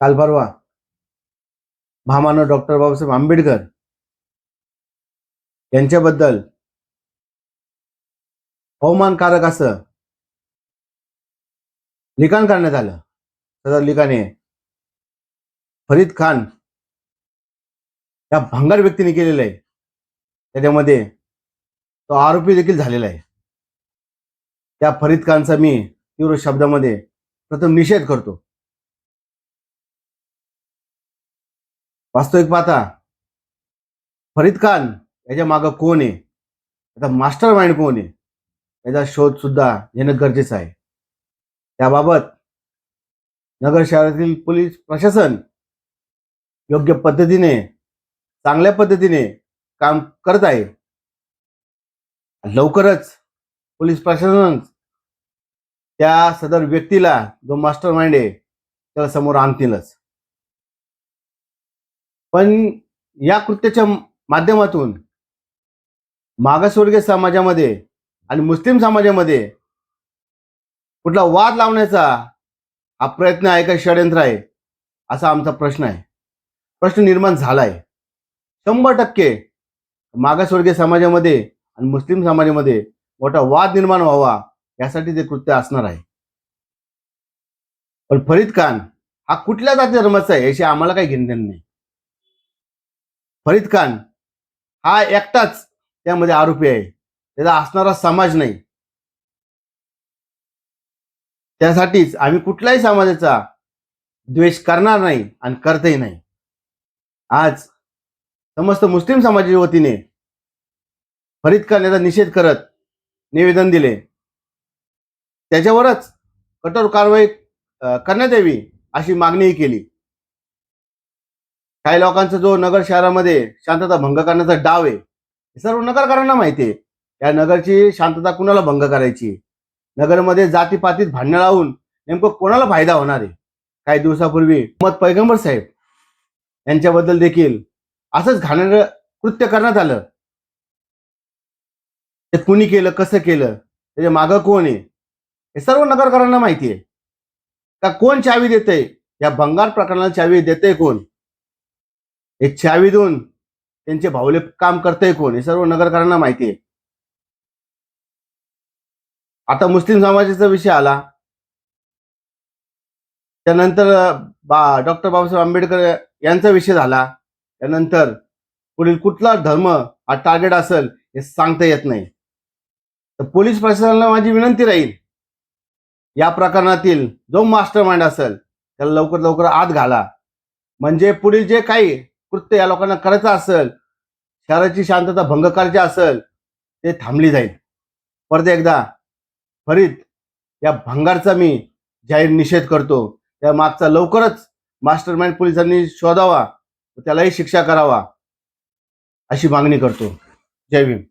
काल परवा महामानव डॉक्टर बाबासाहेब आंबेडकर यांच्याबद्दल अवमानकारक असं लिखाण करण्यात आलं. सदर लिखाणे फरीद खान या भंगार व्यक्तीने केलेलं आहे. त्याच्यामध्ये तो आरोपी देखील झालेला आहे. त्या फरीद खानचा मी तीव्र शब्दामध्ये प्रथम निषेध करतो. वास्तविक पाहता. फरीद खान याच्या मागं कोण आहे? याचा मास्टर माइंड कोण आहे? याचा शोध सुद्धा घेणं गरजेचं आहे. त्याबाबत नगर शहरातील पोलीस प्रशासन योग्य पद्धतीने चांगल्या पद्धतीने काम करत आहे. लवकरच पोलीस प्रशासन त्या सदर व्यक्तीला जो मास्टर माइंड आहे त्याला समोर आणतीलच. पण या कृत्याच्या माध्यमातून मागासवर्गीय समाजामध्ये आणि मुस्लिम समाजामध्ये कुठला वाद लावण्याचा हा प्रयत्न आहे का षडयंत्र आहे असा आमचा प्रश्न आहे. प्रश्न निर्माण झाला आहे शंभर टक्के मागासवर्गीय समाजामध्ये आणि मुस्लिम समाजामध्ये मोठा वाद निर्माण व्हावा यासाठी ते कृत्य असणार आहे. पण फरीद खान हा कुठल्या जाती धर्माचा आहे याशी आम्हाला काही घेणं देणं नाही. फरीद खान हा एकटाच त्यामध्ये आरोपी आहे. त्याचा असणारा समाज नाही. त्यासाठीच आम्ही कुठल्याही समाजाचा द्वेष करणार नाही आणि करतही नाही. आज समस्त मुस्लिम समाजाच्या वतीने फरीद खान याचा निषेध करत निवेदन दिले. त्याच्यावरच कठोर कारवाई करण्यात यावी अशी मागणीही केली. काही लोकांचा जो नगर शहरामध्ये शांतता भंग करण्याचा डाव आहे हे सर्व नगरकरांना माहिती आहे. या नगरची शांतता कुणाला भंग करायची? नगरमध्ये जातीपातीत भांडणं लावून नेमकं कोणाला फायदा होणार आहे? काही दिवसापूर्वी मोहम्मद पैगंबर साहेब यांच्याबद्दल देखील असंच घाणेरडं कृत्य करण्यात आलं. ते कुणी केलं कसं केलं त्याच्या मागं कोण आहे? हे सर्व नगरकरांना माहिती आहे. का कोण चावी देते या भंगार प्रकरणाला चावी देते कोण? हे चावी देऊन त्यांचे भावले काम करतंय कोण? हे सर्व नगरकरांना माहिती आहे. आता मुस्लिम समाजाचा विषय आला. त्यानंतर बा डॉक्टर बाबासाहेब आंबेडकर यांचा विषय झाला. त्यानंतर पुढील कुठला धर्म हा टार्गेट असेल हे सांगता येत नाही. तर पोलीस प्रशासनाला माझी विनंती राहील या प्रकरणातील जो मास्टर माइंड असेल त्याला लवकर लवकर आत घाला. म्हणजे पुढील जे काही कृत्य या लोकांना करायचं असेल शहराची शांतता भंग करायची असेल ते थांबली जाईल. परत एकदा फरीत या भंगारचा मी जाहीर निषेध करतो. त्या मागचा लवकरच मास्टर माइंड पोलिसांनी शोधावा त्यालाही शिक्षा करावा अशी मागणी करतो. जय भीम.